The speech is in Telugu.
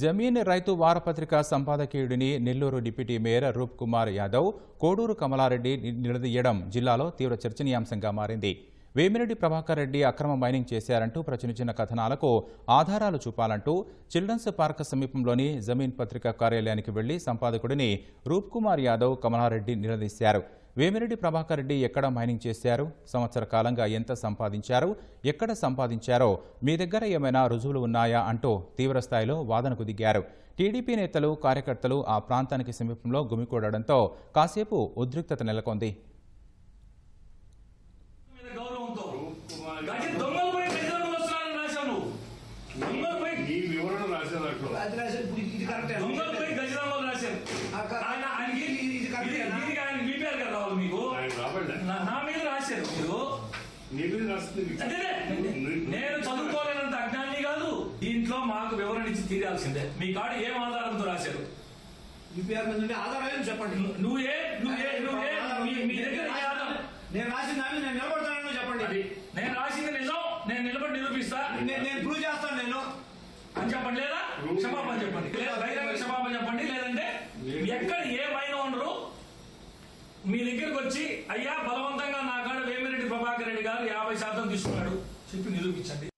జమీన్ రైతు వారపత్రిక సంపాదకీయుడిని నెల్లూరు డిప్యూటీ మేయర్ రూప్ కుమార్ యాదవ్ కోడూరు కమలారెడ్డి నిలదీయడం జిల్లాలో తీవ్ర చర్చనీయాంశంగా మారింది. వేమిరెడ్డి ప్రభాకర్ రెడ్డి అక్రమ మైనింగ్ చేశారంటూ ప్రచురించిన కథనాలకు ఆధారాలు చూపాలంటూ చిల్డ్రన్స్ పార్క్ సమీపంలోని జమీన్ పత్రిక కార్యాలయానికి వెళ్ళి సంపాదకుడిని రూప్ కుమార్ యాదవ్ కమలారెడ్డి నిలదీశారు. వేమిరెడ్డి ప్రభాకర్ రెడ్డి ఎక్కడ మైనింగ్ చేశారు? సంవత్సర కాలంగా ఎంత సంపాదించారు? ఎక్కడ సంపాదించారో? మీ దగ్గర ఏమైనా రుజువులు ఉన్నాయా? అంటూ తీవ్రస్థాయిలో వాదనకు దిగారు. టీడీపీ నేతలు కార్యకర్తలు ఆ ప్రాంతానికి సమీపంలో గుమికూడడంతో కాసేపు ఉద్రిక్తత నెలకొంది. ఇప్పుడు ఇది కరెక్టే. రాశారు ఆ క- ఆయన ఆయనకి ఇది- ఇది కరెక్టేనా? దీనికి ఆయన బీపీఆర్ గారు రావాలి మీకు. నా మీద రాశారు మీరు నేను చదువుకోలేనంత అజ్ఞాని కాదు. దీంట్లో మాకు వివరణ ఇచ్చి తీరాల్సిందే. మీ కాడ ఏం ఆధారంతో రాశారు? ఆధారం చెప్పండి? ను- నువ్వే నువ్వే నువ్వే మీ- మీ దగ్గర నేను రాసిన దాన్ని నేను నిలబడతానని చెప్పండి. నేను రాసింది నిజం నేను నిలబడి నిరూపిస్తా. నేను నేను ప్రూవ్ చేస్తాను నేను. అని చెప్పండి లేదా? క్షమాపణ చెప్పండి. లేదా బహిరంగ క్షమాపణ చెప్పండి లేదంటే ఎక్కడ ఏ మైన ఉండరు మీ దగ్గరకు వచ్చి అయ్యా బలవంతంగా నా కాడ వేమిరెడ్డి ప్రభాకర్ రెడ్డి గారు యాభై శాతం తీసుకున్నాడు. చెప్పి నిరూపించండి.